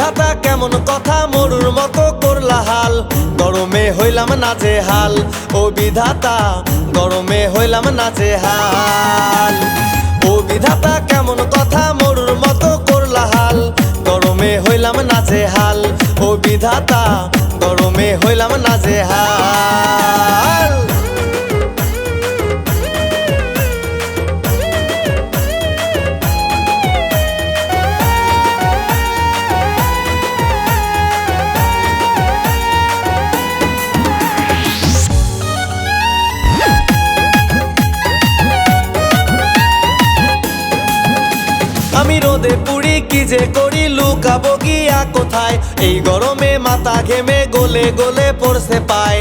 বিধাতা কেমন কথা মরুর মতো করলা হাল। গরমে হইলাম নাচে হাল, ও বিধাতা, গরমে হইলাম নাচে হাল। ও বিধাতা, কেমন কথা মরুর মতো করলা হাল। গরমে হইলাম নাচে হাল, ও বিধাতা, গরমে হইলাম নাচে হাল। কি যে করি লুকাবো গিয়া কোথায়? এই গরমে মাথা ঘেমে গলে গলে পড়ছে পায়।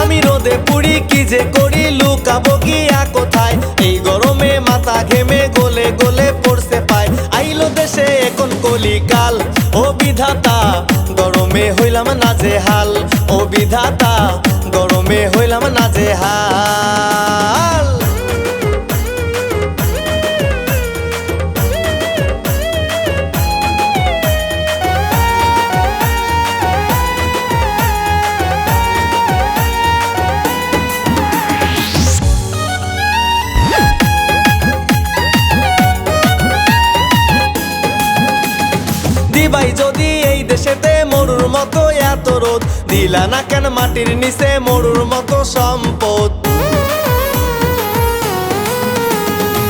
আমি রোদে পুড়ি কি যে করি লুকাবো গিয়া কোথায়? এই গরমে মাথা ঘেমে গলে গলে পড়ছে পায়। আইলো দেশে এখন কলিকাল, ও বিধাতা, গরমে হইলাম নাজে হাল। ও বিধাতা, গরমে হইলাম নাজে দিবাই যদি এই দেশেতে মরুর মতো এত রোদ, দিলা না কেন মাটির নিচে মরুর মতো সম্পদ?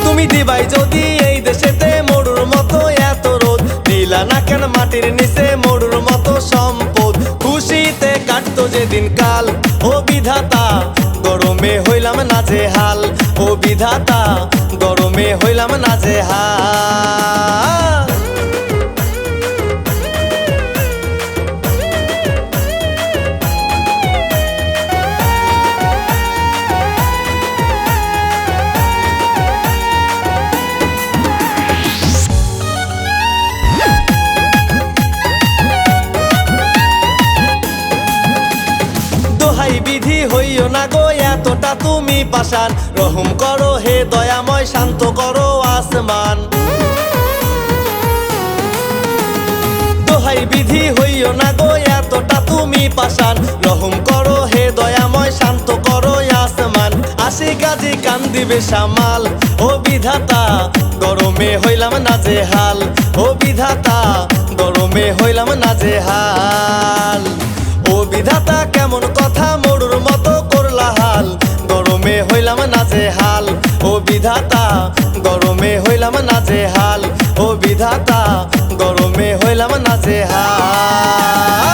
তুমি দিবাই, যদি এই দেশেতে মরুর মতো এত রোদ, দিলা না কেন মাটির নিচে মরুর মতো সম্পদ? খুশিতে কাটতো যেদিন কাল, ও বিধাতা, গরমে হইলাম নাচে হাল। ও বিধাতা, গরমে হইলাম নাচে হাল। দোহাই বিধি হইও না গো, এতটা তুমি পাশান রহম করো হে দয়াময়, শান্ত করো আসমান। দোহাই বিধি হইও না গো, এতটা তুমি পাশান রহম করো হে দয়াময়, শান্ত করো আসমান। আসি কাজে কান দিবে সামাল, ও বিধাতা, গরমে হইলাম নাজে হাল। ও বিধাতা, গরমে হইলাম নাজে হাল। ও বিধাতা, কেমন কথা মরুর মতো করলা হাল। গরমে হইলাম নাজে হাল। ও বিধাতা, গরমে হইলাম নাজে হাল। ও বিধাতা, গরমে হইলাম নাজে হাল।